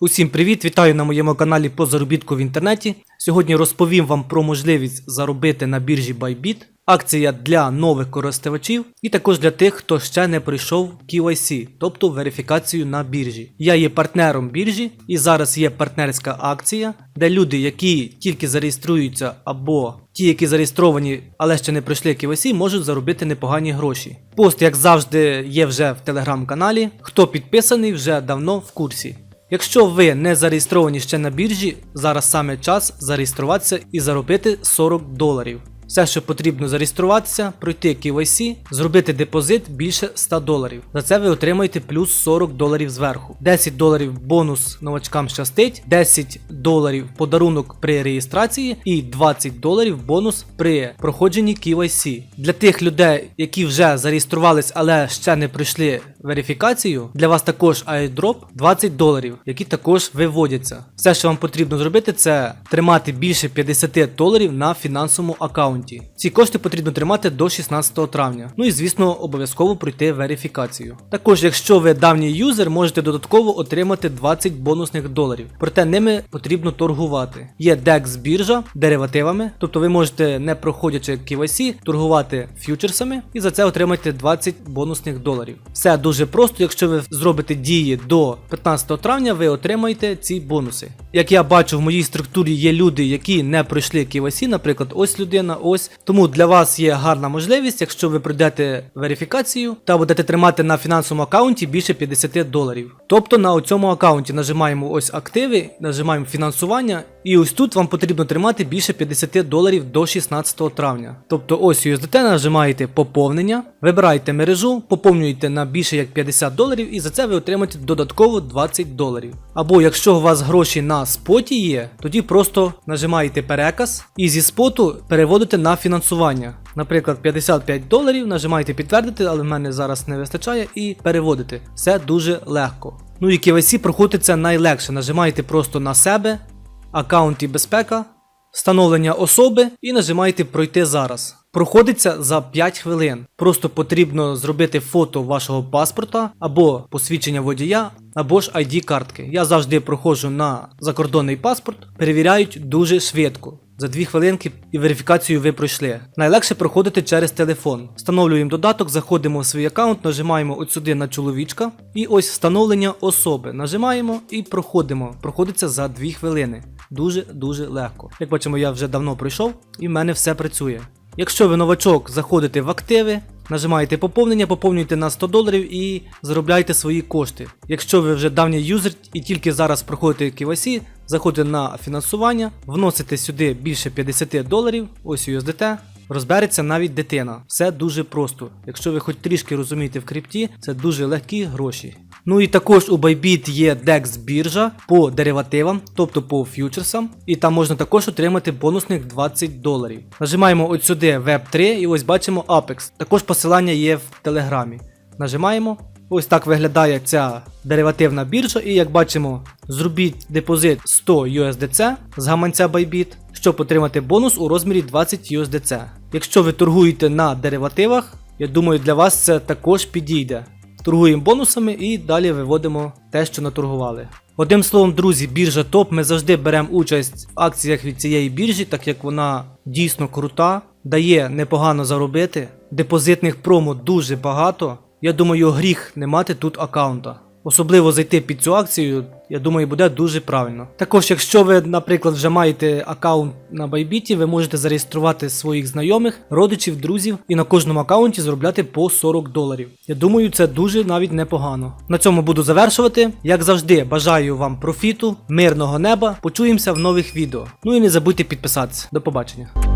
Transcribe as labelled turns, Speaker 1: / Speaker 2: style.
Speaker 1: Усім привіт! Вітаю на моєму каналі по заробітку в інтернеті. Сьогодні розповім вам про можливість заробити на біржі Bybit. Акція для нових користувачів і також для тих, хто ще не пройшов KYC, тобто верифікацію на біржі. Я є партнером біржі і зараз є партнерська акція, де люди, які тільки зареєструються, або ті, які зареєстровані, але ще не пройшли KYC, можуть заробити непогані гроші. Пост, як завжди, є вже в телеграм-каналі. Хто підписаний, вже давно в курсі. Якщо ви не зареєстровані ще на біржі, зараз саме час зареєструватися і заробити 40 доларів. Все, що потрібно зареєструватися, пройти KYC, зробити депозит більше 100 доларів. За це ви отримаєте плюс 40 доларів зверху. 10 доларів бонус новачкам щастить, 10 доларів подарунок при реєстрації і 20 доларів бонус при проходженні KYC. Для тих людей, які вже зареєструвались, але ще не пройшли верифікацію, для вас також airdrop 20 доларів, які також виводяться. Все, що вам потрібно зробити, це тримати більше 50 доларів на фінансовому аккаунті. Ці кошти потрібно тримати до 16 травня. Ну і звісно, обов'язково пройти верифікацію. Також, якщо ви давній юзер, можете додатково отримати 20 бонусних доларів. Проте ними потрібно торгувати. Є DEX біржа деривативами, тобто ви можете, не проходячи KYC, торгувати фьючерсами і за це отримаєте 20 бонусних доларів. Все дуже просто, якщо ви зробите дії до 15 травня, ви отримаєте ці бонуси. Як я бачу, в моїй структурі є люди, які не пройшли KYC, наприклад, ось людина, ось. Тому для вас є гарна можливість, якщо ви пройдете верифікацію та будете тримати на фінансовому аккаунті більше 50 доларів. Тобто на цьому аккаунті нажимаємо ось активи, нажимаємо фінансування, і ось тут вам потрібно тримати більше 50 доларів до 16 травня. Тобто ось USDT нажимаєте поповнення, вибираєте мережу, поповнюєте на більше як 50 доларів, і за це ви отримаєте додатково 20 доларів. Або якщо у вас гроші на споті є, тоді просто нажимаєте переказ і зі споту переводите на фінансування. Наприклад, 55 доларів, нажимаєте підтвердити, але в мене зараз не вистачає, і переводите. Все дуже легко. Ну і KYC проходиться найлегше. Нажимаєте просто на себе, аккаунт і безпека, встановлення особи і нажимаєте пройти зараз. Проходиться за 5 хвилин. Просто потрібно зробити фото вашого паспорта або посвідчення водія, або ж ID картки. Я завжди проходжу на закордонний паспорт, перевіряють дуже швидко. За 2 хвилинки і верифікацію ви пройшли. Найлегше проходити через телефон. Встановлюємо додаток, заходимо в свій аккаунт, нажимаємо от сюди на чоловічка. І ось встановлення особи. Нажимаємо і проходимо. Проходиться за 2 хвилини. Дуже-дуже легко. Як бачимо, я вже давно пройшов і в мене все працює. Якщо ви новачок, заходите в активи, нажимаєте поповнення, поповнюєте на 100 доларів і заробляєте свої кошти. Якщо ви вже давній юзер і тільки зараз проходите KYC, заходите на фінансування, вносите сюди більше 50 доларів, ось USDT, розбереться навіть дитина. Все дуже просто. Якщо ви хоч трішки розумієте в крипті, це дуже легкі гроші. Ну і також у Bybit є DEX біржа по деривативам, тобто по фьючерсам, і там можна також отримати бонусних 20 доларів. Нажимаємо от сюди Web3 і ось бачимо Apex. Також посилання є в Телеграмі. Нажимаємо. Ось так виглядає ця деривативна біржа, і як бачимо, зробіть депозит 100 USDC з гаманця Bybit, щоб отримати бонус у розмірі 20 USDC. Якщо ви торгуєте на деривативах, я думаю, для вас це також підійде. Торгуємо бонусами і далі виводимо те, що наторгували. Одним словом, друзі, біржа топ. Ми завжди беремо участь в акціях від цієї біржі, так як вона дійсно крута, дає непогано заробити. Депозитних промо дуже багато. Я думаю, гріх не мати тут аккаунта. Особливо зайти під цю акцію, я думаю, буде дуже правильно. Також, якщо ви, наприклад, вже маєте аккаунт на Bybit, ви можете зареєструвати своїх знайомих, родичів, друзів і на кожному аккаунті заробляти по 40 доларів. Я думаю, це дуже навіть непогано. На цьому буду завершувати. Як завжди, бажаю вам профіту, мирного неба. Почуємося в нових відео. Ну і не забудьте підписатися. До побачення.